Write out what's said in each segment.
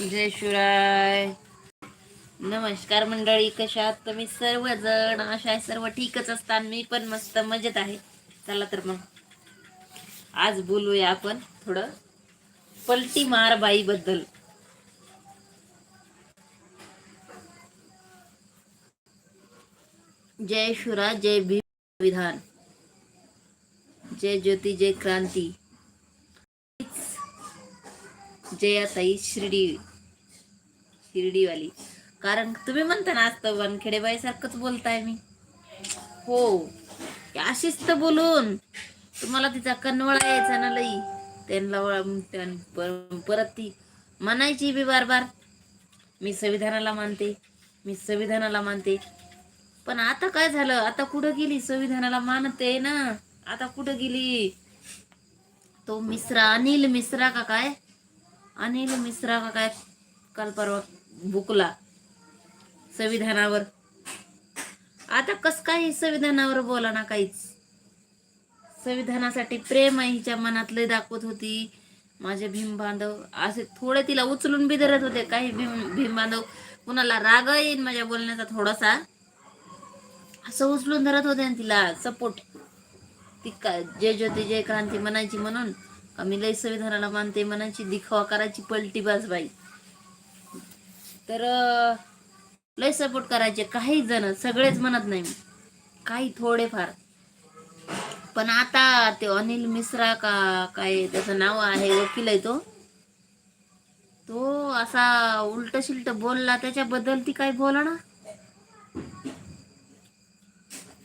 जय शिवराय. नमस्कार मंडळी कशा आहात तुम्ही? सर्वजण अशा आहे, सर्व ठीकच असतात. मी पण मस्त मजेत आहे. चला तर मग. आज बोलूया आपण थोडं पलटी मार बाई बद्दल. जय शिवराय जय भीम विधान जय ज्योती जय क्रांती. जयाताई शिर्डी शिर्डीवाली. कारण तुम्ही म्हणता ना आज तर वनखेडेबाई सारखंच बोलताय मी. हो अशीच तर बोलून. तुम्हाला तिचा कनवळा यायचा ना लई. त्यांना पर- परत ती म्हणायची बी बार बार मी संविधानाला मानते मी संविधानाला मानते. पण आता काय झालं? आता कुठं गेली? संविधानाला मानते ना. आता कुठं गेली? तो मिश्रा अनिल मिश्रा का काय? अनिल मिश्रा का काय काल परवा बुकला संविधानावर. आता कस काय संविधानावर बोला ना काहीच. संविधानासाठी प्रेम आहे हिच्या मनातले दाखवत होती. माझे भीम बांधव असे थोडे तिला उचलून बी धरत होते काही भीम भीम बांधव कुणाला राग येईल माझ्या बोलण्याचा थोडासा. असं उचलून धरत होते तिला सपोर्ट ती का जय ज्योती जय क्रांती म्हणायची म्हणून. आम्ही लय संविधानाला मानते म्हणायची दिखावा करायची पलटी बाई. तर लय सपोर्ट करायचे काही जण सगळेच म्हणत नाही काही थोडेफार. पण आता ते अनिल मिश्रा का काय त्याचं नाव आहे वकील आहे तो. तो असा उलट शिलट बोलला त्याच्याबद्दल ती काय बोला ना.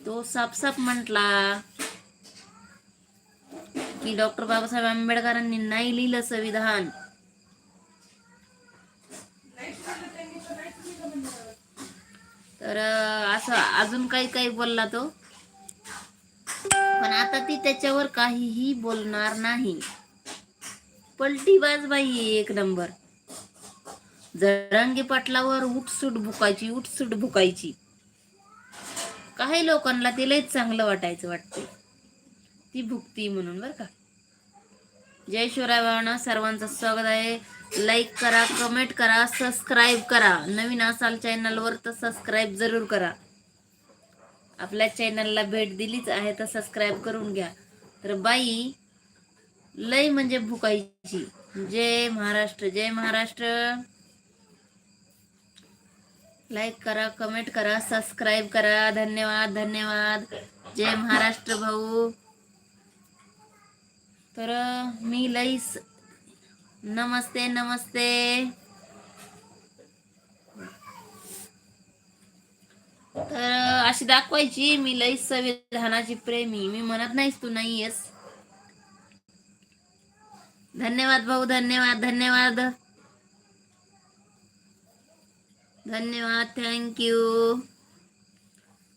तो साफ म्हटला की डॉक्टर बाबासाहेब आंबेडकरांनी नाही लिहिलं संविधान. तर असं अजून काही काही बोलला तो. पण आता ती त्याच्यावर काहीही बोलणार नाही. पलटी बाजबाई एक नंबर. जरांगी पाटलावर उठसूट भुकायची उठसूट भुकायची. काही लोकांना ते लयच चांगलं वाटायचं वाटते ती भुकती म्हणून बरं का. जय शिवराय भावना सर्वांचं स्वागत आहे. लाईक करा कमेंट करा सबस्क्राईब करा. नवीन असाल चॅनलवर तर सबस्क्राईब जरूर करा. आपल्या चॅनलला भेट दिलीच आहे तर सबस्क्राईब करून घ्या. तर बाई लय म्हणजे भुकायची. जय महाराष्ट्र जय महाराष्ट्र. लाईक करा कमेंट करा सबस्क्राईब करा. धन्यवाद धन्यवाद. जय महाराष्ट्र भाऊ. तर मी लईस नमस्ते नमस्ते. तर अशी दाखवायची मी लई संविधानाची प्रेमी. मी म्हणत नाहीस तू नाहीयेस. धन्यवाद भाऊ धन्यवाद धन्यवाद. धन्यवाद थँक्यू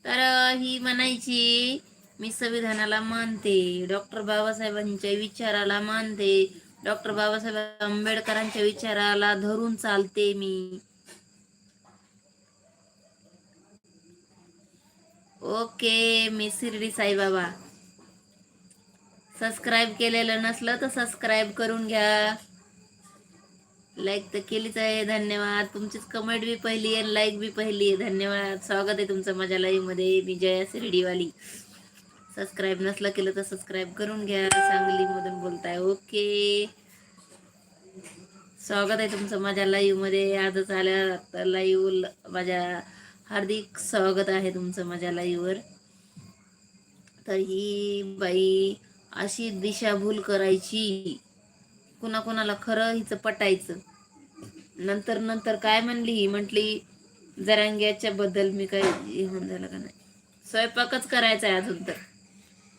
तर ही म्हणायची मी संविधानाला मानते डॉक्टर बाबासाहेबांच्या विचाराला मानते डॉक्टर बाबासाहेब आंबेडकरांच्या विचाराला धरून चालते मी. ओके मी शिर्डी साईबाबा. सबस्क्राईब केलेलं नसलं तर सबस्क्राईब करून घ्या. लाईक तर केलीच आहे धन्यवाद. तुमचीच कमेंट बी पहिली आहे लाईक बी पहिली आहे. धन्यवाद. स्वागत आहे तुमचं माझ्या लाईव्हमध्ये. मी जया शिर्डीवाली. सबस्क्राईब नसलं केलं तर सबस्क्राईब करून घ्या. सांगलीमधून बोलताय. ओके स्वागत आहे तुमचं माझ्या लाईव्हमध्ये आजच आल्या लाईव्ह माझ्या हार्दिक स्वागत आहे तुमचं माझ्या लाईव्हवर तर ही बाई अशी दिशाभूल करायची. कुणाकुणाला खरं हिचं पटायचं. नंतर नंतर काय म्हणली? ही म्हटली जरांग्याच्या बद्दल मी काही होऊन झालं का नाही? स्वयंपाकच करायचा आहे अजून तर.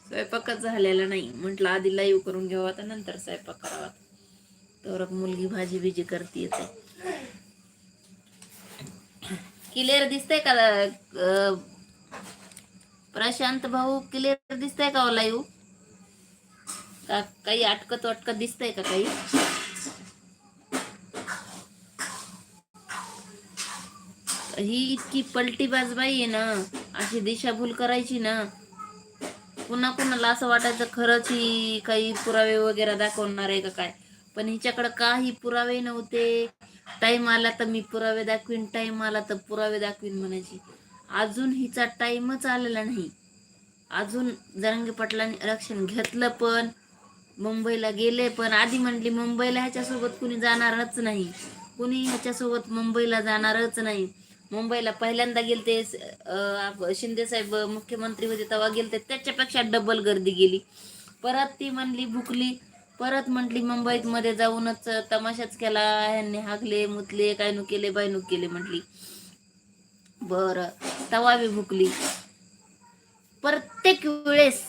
स्वयंपाकच झालेला नाही. म्हटलं आधी लाईव्ह करून घ्यावा तर नंतर स्वयंपाक करावा. तर मुलगी भाजी बिजी करते येते क्लिअर दिसतंय का प्रशांत भाऊ क्लिअर दिसतंय का हो लाईव्ह का काही अटकत वाटकत दिसतंय का काही? ही इतकी पलटी बाजबाई आहे ना अशी दिशाभूल करायची ना पुन्हा कुणाला असं वाटायचं खरंच ही काही पुरावे वगैरे दाखवणार आहे का काय? पण हिच्याकडं काही पुरावे नव्हते. टाइम आला तर मी पुरावे दाखवीन टाईम आला तर पुरावे दाखवीन म्हणायची. अजून हिचा टाइमच आलेला नाही. अजून जरंगे पाटलांनी आरक्षण घेतलं पण मुंबईला गेले पण आधी म्हणली मुंबईला ह्याच्यासोबत कुणी जाणारच नाही. कुणी ह्याच्यासोबत मुंबईला जाणारच नाही. मुंबईला पहिल्यांदा गेलते शिंदे साहेब मुख्यमंत्री होते तेव्हा गेलते त्याच्यापेक्षा डबल गर्दी गेली. परत ती म्हणली भुकली. परत म्हटली मुंबईत मध्ये जाऊनच तमाशाच केला ह्यांनी हागले मुतले काय नु केले बाय नु केले म्हटली. बर तवा बी भुकली. प्रत्येक वेळेस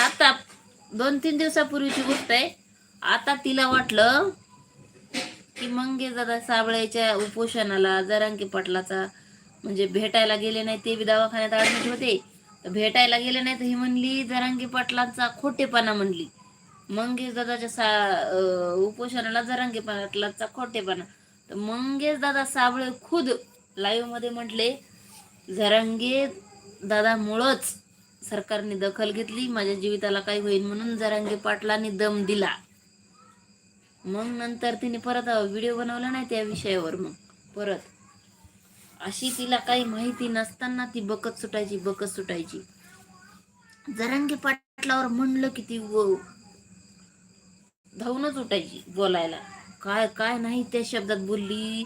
आता दोन तीन दिवसापूर्वीची गोष्ट आहे आता तिला वाटलं की मंगे दादा साबळेच्या उपोषणाला जरांकी पाटलाचा म्हणजे भेटायला गेले नाही ते बी दवाखान्यात ऍडमिट होते. भेटायला गेले नाही तर ही म्हणली जरांगी पाटलांचा खोटेपणा म्हणली. मंगेश दादाच्या सा उपोषणाला जरांगी पाटलांचा खोटेपणा. तर मंगेश दादा साबळे खुद लाईव्हमध्ये म्हटले जरांगे दादामुळंच सरकारने दखल घेतली माझ्या जीविताला काही होईल म्हणून जरांगे पाटलांनी दम दिला. मग नंतर तिने परत व्हिडिओ बनवला नाही त्या विषयावर मग. परत. अशी तिला काही माहिती नसताना ती बकत सुटायची बकत सुटायची. जरांगे पाटलावर म्हणलं की ती व- धावूनच उठायची बोलायला. काय काय नाही त्या शब्दात बोलली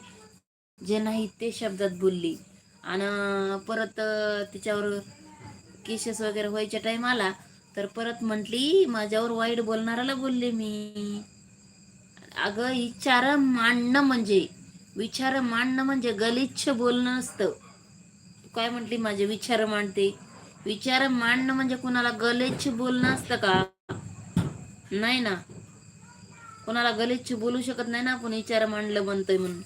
जे नाही ते शब्दात बोलली. आणि परत तिच्यावर केसेस वगैरे व्हायच्या टाइम आला तर परत म्हटली माझ्यावर वाईट बोलणाऱ्याला बोलले मी. अगं विचार मांडणं म्हणजे विचार मांडणं म्हणजे गलिच्छ बोलणं नसतं काय म्हटली माझे विचार मांडते विचार मांडणं म्हणजे कुणाला गलिच्छ बोलणं असतं का? नाही ना. कोणाला गलिच्छ बोलू शकत नाही ना आपण विचार मांडलं म्हणतोय म्हणून.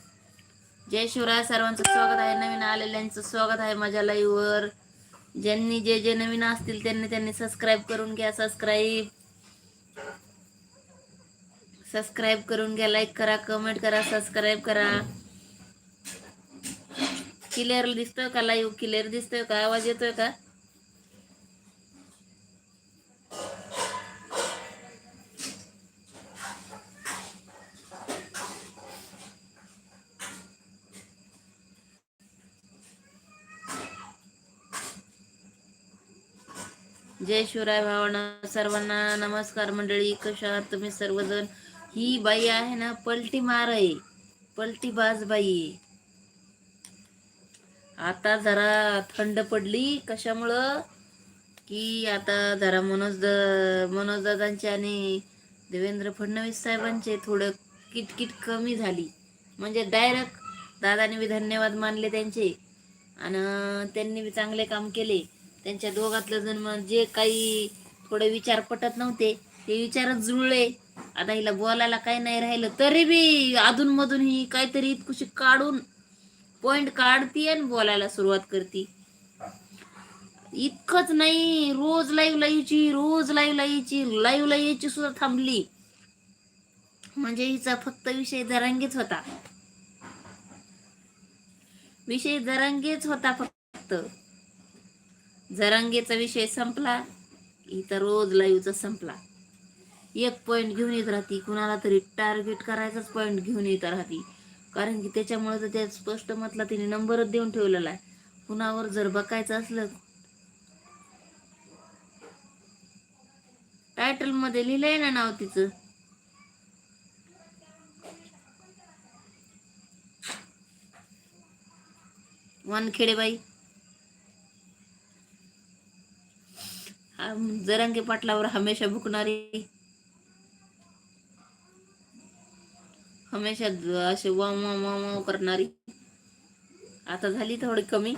जय शिवराय सर्वांचं स्वागत आहे नवीन आलेल्यांचं स्वागत आहे माझ्या लाईव्हवर ज्यांनी जे जे नवीन असतील त्यांनी त्यांनी सबस्क्राईब करून घ्या सबस्क्राईब सबस्क्राईब करून घ्या लाईक करा कमेंट करा सबस्क्राईब करा. क्लिअर दिसतोय का लाईव्ह क्लिअर दिसतोय का? आवाज येतोय का? जय शिवराय भावना सर्वांना नमस्कार मंडळी. कशा आहात तुम्ही सर्वजण? ही बाई आहे ना पलटी मार आहे पलटी बाज बाई आहे आता जरा थंड पडली कशामुळं? की आता जरा मनोज मनोज दादांचे आणि देवेंद्र फडणवीस साहेबांचे थोडं किटकिट कमी झाली. म्हणजे डायरेक्ट दादाने बी धन्यवाद मानले त्यांचे. आणि त्यांनी बी चांगले काम केले. त्यांच्या दोघातलं जन्म जे काही थोडे विचार पटत नव्हते ते विचारच जुळले. आता हिला बोलायला काही नाही राहिलं तरी बी अधून मधून ही काहीतरी इतकुशी काढून पॉइंट काढती आणि बोलायला सुरुवात करती. इतकंच नाही रोज लाईव्ह लाईव्हची रोज लाईव्ह लाईची लाईव्ह लाईव्हची सुद्धा थांबली. म्हणजे हिचा फक्त विषय जरांगीच होता. विषय जरांगेच होता फक्त. जरांगेचा विषय संपला इथं रोज लाईव्हचा संपला. एक पॉईंट घेऊन येत राहती. कुणाला तरी टार्गेट करायचाच पॉईंट घेऊन येत राहती. कारण की त्याच्यामुळे तर त्या स्पष्ट मतला तिने नंबरच देऊन ठेवलेला आहे. कुणावर जर बघायचं असलं टायटलमध्ये लिहिलंय ना नाव तिचं? वानखेडेबाई. जरंगे जरांगे पाटलावर हमेशा भुकणारी. हमेशा असे वाम वाव वाव करणारी. आता झाली थोडी कमी.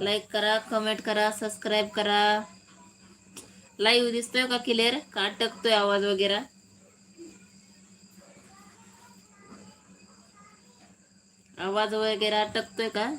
लाईक करा कमेंट करा सबस्क्राईब करा. लाईव्ह दिसतोय का क्लिअर का अटकतोय आवाज वगैरे? आवाज वगैरे अटकतोय का?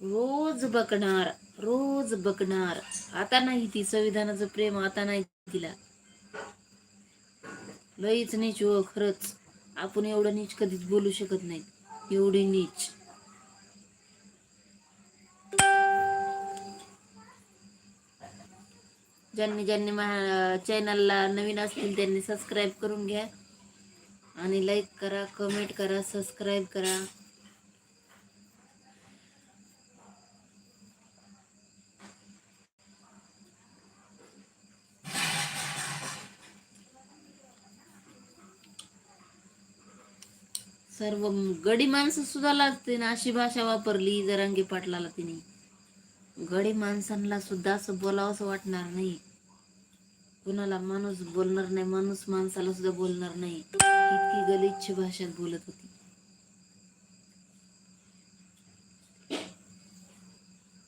रोज बघणार रोज बघणार. आता नाही ती संविधानाचं प्रेम आता नाही तिला. लईच नीच हो खरंच. आपण एवढं नीच कधीच बोलू शकत नाही. एवढी नीच. ज्यांनी ज्यांनी चॅनलला नवीन असतील त्यांनी सबस्क्राईब करून घ्या. आणि लाईक करा कमेंट करा सबस्क्राईब करा. सर्व गडी माणसं सुद्धा लागते ना अशी भाषा वापरली जरांगी पाटलाला तिने. गडी माणसांना सुद्धा असं बोलावं असं वाटणार नाही. कुणाला माणूस बोलणार नाही माणूस माणसाला सुद्धा बोलणार नाही. इतकी गलिच्छ भाषेत बोलत होती.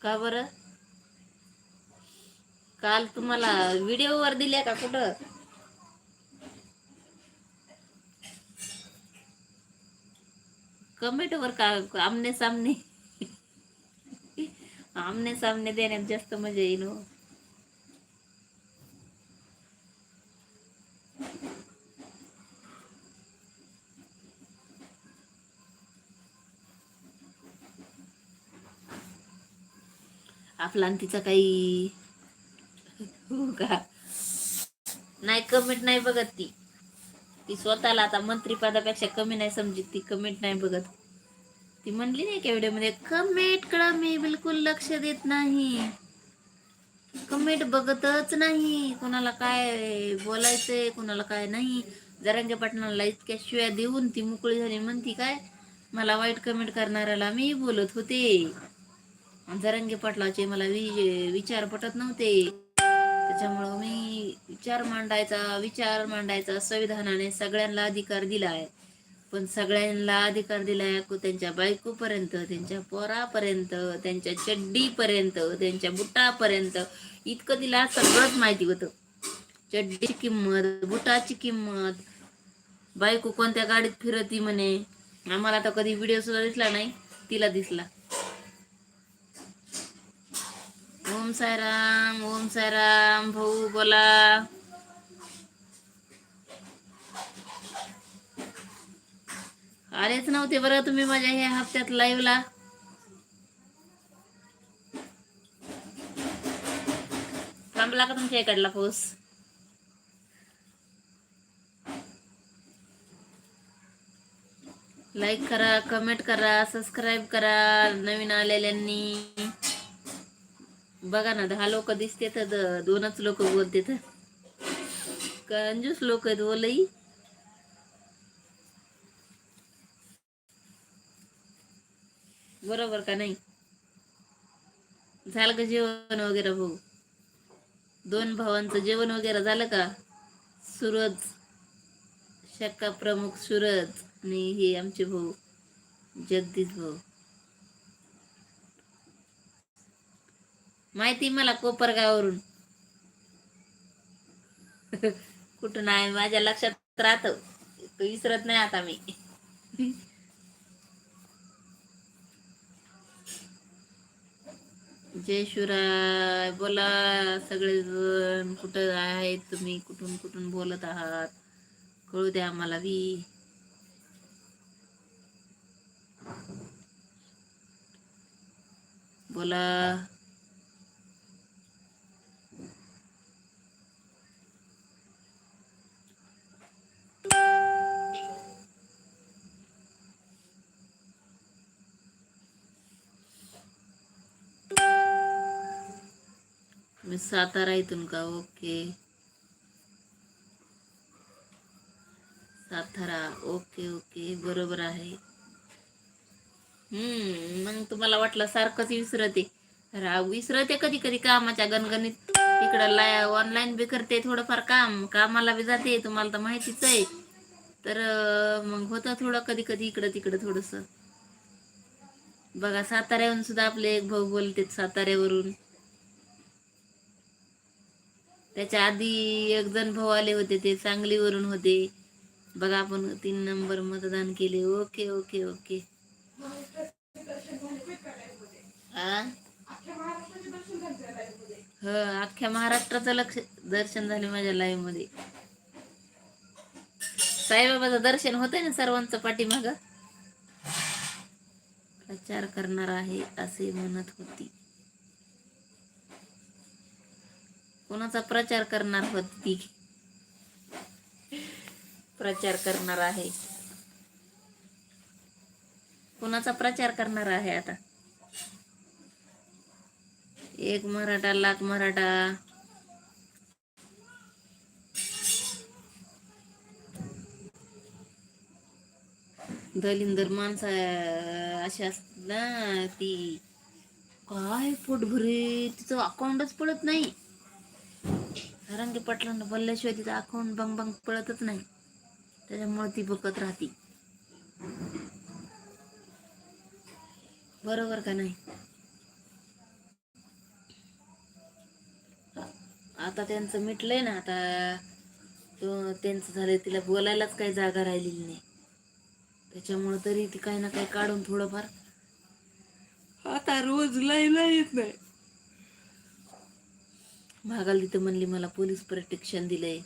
का बर? काल तुम्हाला व्हिडिओवर दिल्या का कुठं? कमेंटवर का आमने सामने? आमने सामने देण्यात जास्त मजा येईल हो. आपला तिचा काही हो का? नाही कमेंट नाही बघत ती. ती स्वतःला आता मंत्रीपदापेक्षा कमी नाही समजित ती कमेंट नाही बघत. ती म्हणली नाही का व्हिडिओमध्ये कमेंटकडे मी बिलकुल लक्ष देत नाही. कमेंट बघतच नाही. कोणाला काय बोलायचंय कोणाला काय नाही. जरांगे पाटणाला इतक्या शिव्या देऊन ती मोकळी झाली. म्हणती काय मला वाईट कमेंट करणाऱ्याला मी बोलत होते. आणि पाटलाचे मला विचार पटत नव्हते. त्याच्यामुळं मी विचार मांडायचा विचार मांडायचा संविधानाने सगळ्यांना अधिकार दिला आहे पण सगळ्यांना अधिकार दिलाय त्यांच्या बायकोपर्यंत त्यांच्या पोरापर्यंत त्यांच्या चड्डीपर्यंत त्यांच्या बुटापर्यंत. इतकं तिला सगळंच माहिती होतं. चड्डीची किंमत बुटाची किंमत. बायको कोणत्या गाडीत फिरती म्हणे? आम्हाला तर कधी व्हिडिओ सुद्धा दिसला नाही. तिला दिसला. ओम सायराम ओम सायराम भाऊ बोला. आलेच नव्हते बरं तुम्ही माझ्या ह्या हप्त्यात लाईव्हला थांबला का तुमच्या इकडला पाऊस. लाईक करा कमेंट करा सबस्क्राईब करा नवीन आलेल्यांनी. बघा ना दहा लोक दिसते तर दोनच लोक बोलते तर. कंजूस लोक आहेत हो बोलई बरोबर का नाही? झालं का जेवण वगैरे भाऊ? दोन भावांचं जेवण वगैरे झालं का? सूरज शक्का प्रमुख सूरज आणि हे आमचे भाऊ जगदीश भाऊ. माहिती मला कोपरगावरून कुठून आहे माझ्या लक्षात राहत. विसरत नाही आता मी. जय शिवराय बोला सगळेजण कुठं आहेत तुम्ही कुठून कुठून बोलत आहात? कळू द्या आम्हाला बी बोला. मी सातारा इथून का? ओके. सातारा. Okay okay. बरोबर आहे. हम्म मग तुम्हाला वाटलं सारखंच विसरते. राव विसरते कधी कधी कामाच्या गणगणित. इकडं लाय ऑनलाईन बी करते थोडंफार काम. कामाला बी जाते तुम्हाला तर माहितीच आहे. तर मग होतं थोडं कधी कधी इकडं तिकडं थोडस. बघा साताऱ्याहून सुद्धा आपले एक भाऊ बोलते साताऱ्यावरून. त्याच्या आधी एक जण भाऊ आले होते ते सांगलीवरून होते. बघा आपण तीन नंबर मतदान केले. Okay okay okay. ह हो, अख्ख्या महाराष्ट्राचं लक्ष दर्शन झाले माझ्या लाईव्हमध्ये. साईबाबाचं दर्शन होतंय ना सर्वांचं पाठीमाग? प्रचार करणार आहे असे म्हणत होती. कोणाचा प्रचार करणार होती प्रचार करणार आहे. कोणाचा प्रचार करणार आहे आता? एक मराठा लाख मराठा. दलिंदर माणसं अशी असतात ना ती. काय पोटभरे तिचं अकाउंटच पडत नाही. रंगी पटलांना बोलल्याशिवाय तिचं अकाउंट बंग बंग पळतच नाही. त्याच्यामुळे ती बघत राहते. बरोबर का नाही? आता त्यांचं मिटलंय ना आता तो त्यांचं झालंय तिला बोलायलाच काही जागा राहिलेली नाही. त्याच्यामुळे तरी ती काही ना काही काढून थोडंफार आता रोज लाईला येत नाही. भागाल तिथं म्हणली मला पोलीस प्रोटेक्शन दिलंय.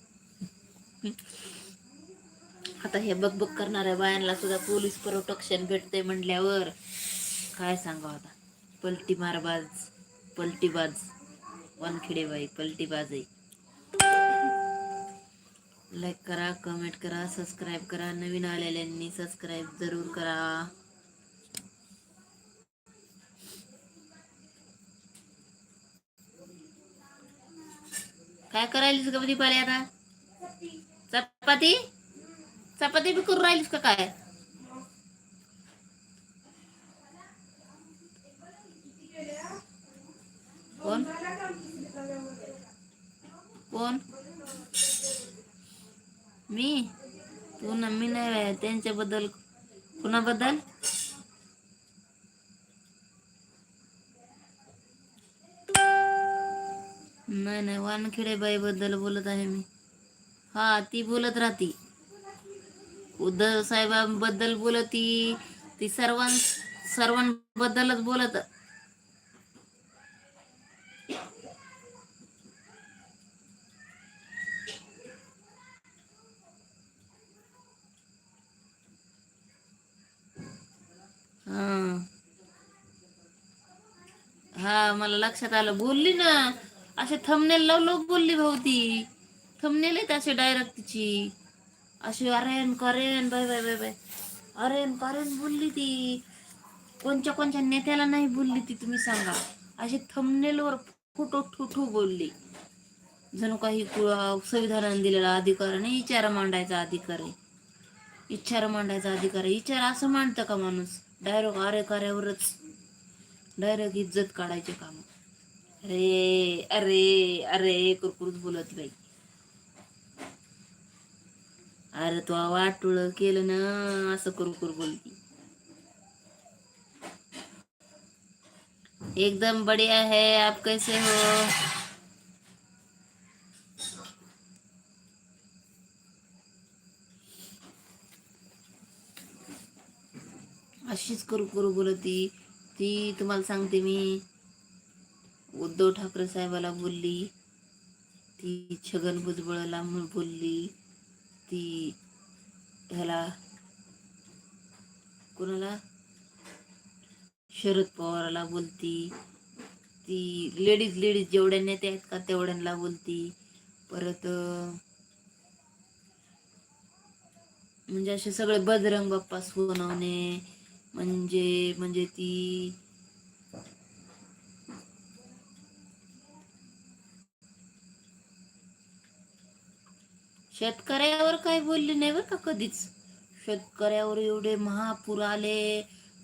आता हे बकबक करणाऱ्या बायांना सुद्धा पोलीस प्रोटेक्शन भेटते म्हणल्यावर काय सांगावं आता? पलटी मारबाज पलटीबाज वानखेडेबाई पलटीबाज आहे लाईक करा कमेंट करा सबस्क्राईब करा. नवीन आलेल्यांनी सबस्क्राईब जरूर करा. काय करायलीस का दीपाली आता? चपाती? चपाती बी करून राहिलीस का काय? कोण? कोण? मी? तू ना मी नाही त्यांच्याबद्दल कुणाबद्दल? नाही नाही वानखेडेबाई बद्दल बोलत आहे मी. हा ती बोलत राहती. उद्धव साहेबांबद्दल बोलती ती सर्वां सर्वांबद्दलच बोलत. हा. हा मला लक्षात आलं. बोलली ना. असे थंबनेल लाव लोक बोलली भाऊ ती थंबनेल आहेत असे डायरेक्ट तिची. अशी अरेन करेन बाय बाय बाय बाय. अरेन करेन बोलली ती. कोणच्या कोणच्या नेत्याला नाही बोलली ती तुम्ही सांगा. अशी थंबनेलवर फोटो ठुठू बोलली. जणू काही संविधानाने दिलेला अधिकार नाही विचार मांडायचा अधिकार आहे. इच्छार मांडायचा अधिकार आहे. विचार असं मांडतं का माणूस? डायरेक्ट अरे कार्यावरच डायरेक्ट इज्जत काढायचे काम. अरे अरे अरे कुरकुरच बोलत बाई. अरे तू वाटुळ केलं ना असं कुरकुर बोलती. एकदम बढ़िया है आप कैसे हो? अशीच कुरकुर बोलती. ती तुम्हाला सांगते मी. उद्धव ठाकरे साहेबाला बोलली. ती छगन भुजबळला बोलली. ती ह्याला कोणाला? शरद पवारला बोलती. ती लेडीज लेडीज जेवढ्या नेते आहेत का तेवढ्यांना बोलती. परत म्हणजे असे सगळे बजरंग बाप्पा सोनवणे म्हणजे म्हणजे ती शेतकऱ्यावर काय बोलली नाही बरं का कधीच. शेतकऱ्यावर एवढे महापूर आले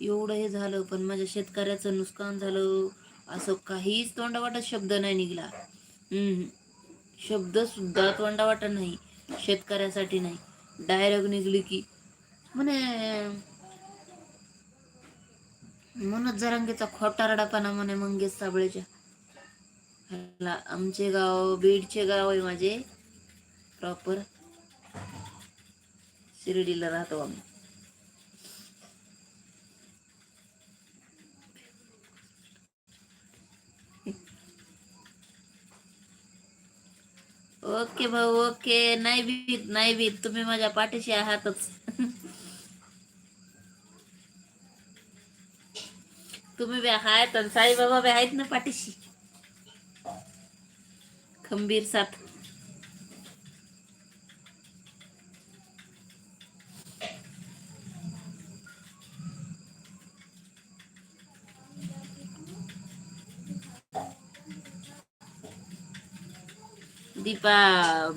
एवढं हे झालं पण माझ्या शेतकऱ्याचं नुकसान झालं. असं काहीच तोंडावाटा शब्द नाही निघला. हम्म शब्द सुद्धा तोंडावाटा नाही शेतकऱ्यासाठी नाही. डायरेक्ट निघली की म्हणे मनोज जरांगेचा खोटारडापणा म्हणे मंगेश साबळेच्या. आमचे गाव बीडचे गाव आहे माझे. प्रॉपर शिर्डीला राहतो आम्ही. ओके भाऊ ओके. नाही भीत नाही भीत. तुम्ही माझ्या पाठीशी आहातच. तुम्ही बी आहात आणि साईबाबा बी आहेत ना पाठीशी. खंबीर साथ. दीपा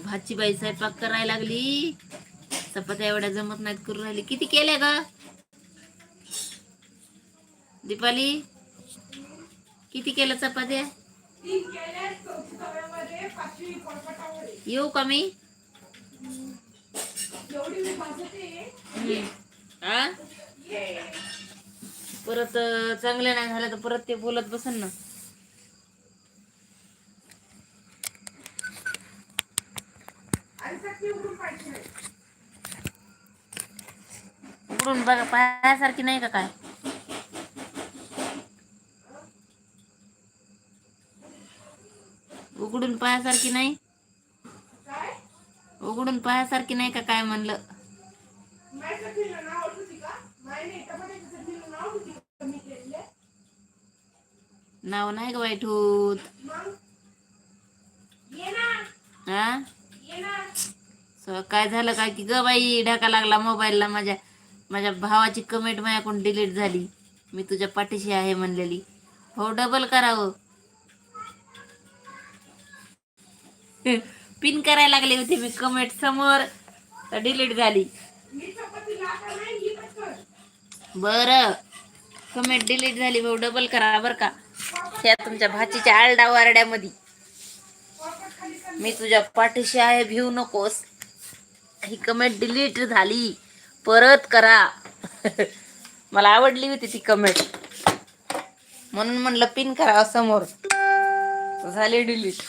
भाचीबाई स्वयंपाक करायला लागली. चपात्या एवढ्या जमत नाहीत करू राहिली. किती केल्या ग? दीपाली किती केलं चपात्या? येऊ का मी? आ? परत चांगलं नाही झालं तर परत ते बोलत बसन ना. उघडून बघा पायासारखी नाही का काय? उघडून पायासारखी नाही? उघडून पायासारखी नाही का काय म्हणलं? नाव नाही ग वाईट होत? हा? काय झालं काय की ग बाई ढाका लागला मोबाईलला माझ्या माझ्या भावाची कमेंट माझ्याकडून डिलीट झाली. मी तुझ्या पाठीशी आहे म्हणलेली. हो डबल करावं. पिन करायला लागले होते मी कमेंट समोर. तर डिलीट झाली. बर. कमेंट डिलीट झाली भाऊ डबल करा बर का. ह्या तुमच्या भाचीच्या आरडा वारड्यामध्ये. मी तुझ्या पाठीशी आहे भिवू नकोस. ही कमेंट डिलीट झाली. परत करा. मला आवडली होती ती कमेंट म्हणून म्हणलं पिन करा समोर. झाली डिलीट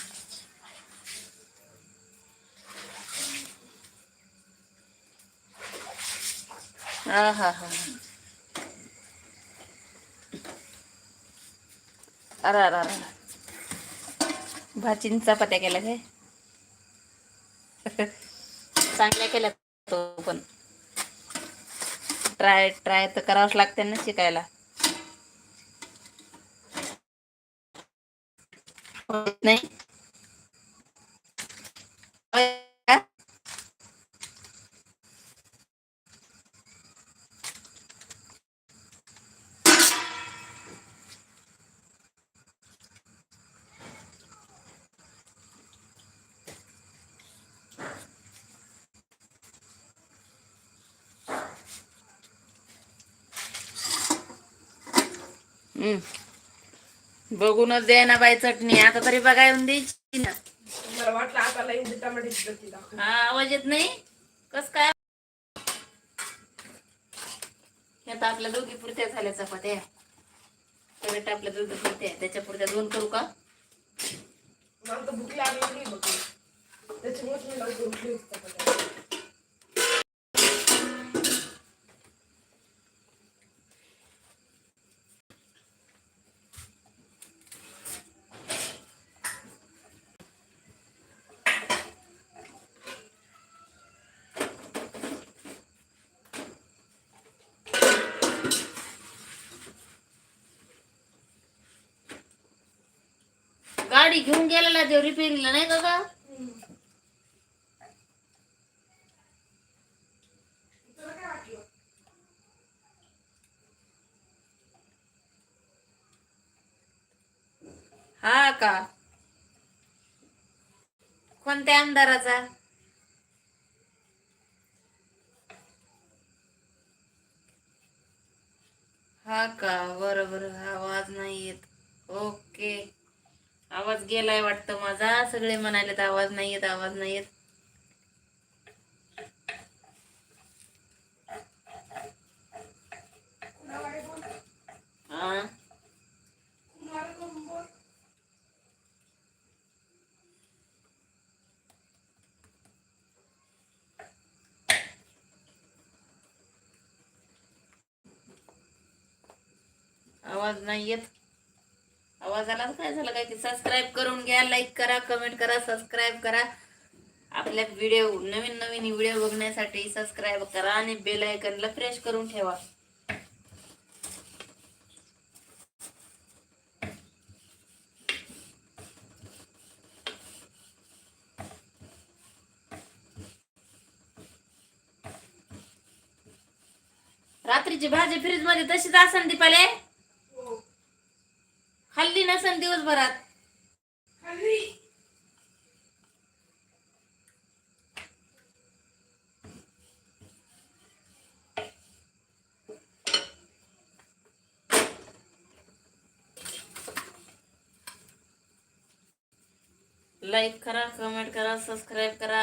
हा हा हा. अरे अरे अरे. भाचीन चपात्या केल्या काय? चांगल्या केल्या तो पण. ट्राय ट्राय तर करावंच लागते ना शिकायला. होत नाही होय का? हम्म. बघूनच दे ना बाई चटणी. आता तरी बघा येऊन द्यायची ना. मला वाटलं आता लई उद्या टमाट्याची चटणी दाखव. हा आवाज येत नाही? कस काय? आता आपल्या दोघी पुरत्या झाल्या चपात्या. परत आपल्या दोघी पुरत्या. त्याच्या पुरत्या दोन करू का? मला तर भूक लागली बघ. त्याच्यामुळेच मी लवकर उठली होती चपात्या. गाडी घेऊन गेलेला देव रिपेरिंगला नाही का हा का? कोणत्या आमदाराचा हा का? बरं बरं. आवाज नाही येत. ओके. आवाज गेलाय वाटतं माझा. सगळे म्हणाले तर आवाज नाही येत आवाज नाही येत हा आवाज नाही येत काय झालं काय की सबस्क्राईब करून घ्या लाईक करा कमेंट करा सबस्क्राईब करा. आपल्या व्हिडिओ नवीन नवीन व्हिडिओ बघण्यासाठी सबस्क्राईब करा आणि बेल आयकनला प्रेस करून ठेवा. रात्रीची भाजी फ्रीजमध्ये तशीच असन दीपाले. दिवसभरात. लाईक करा कमेंट करा सबस्क्राईब करा.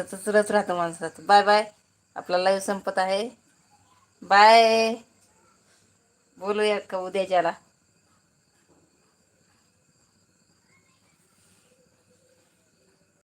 माणसाचं तसंच राहतं माणसाचं. Bye bye. आपला लाईव्ह संपत आहे. बाय बोलूया का उद्याच्याला?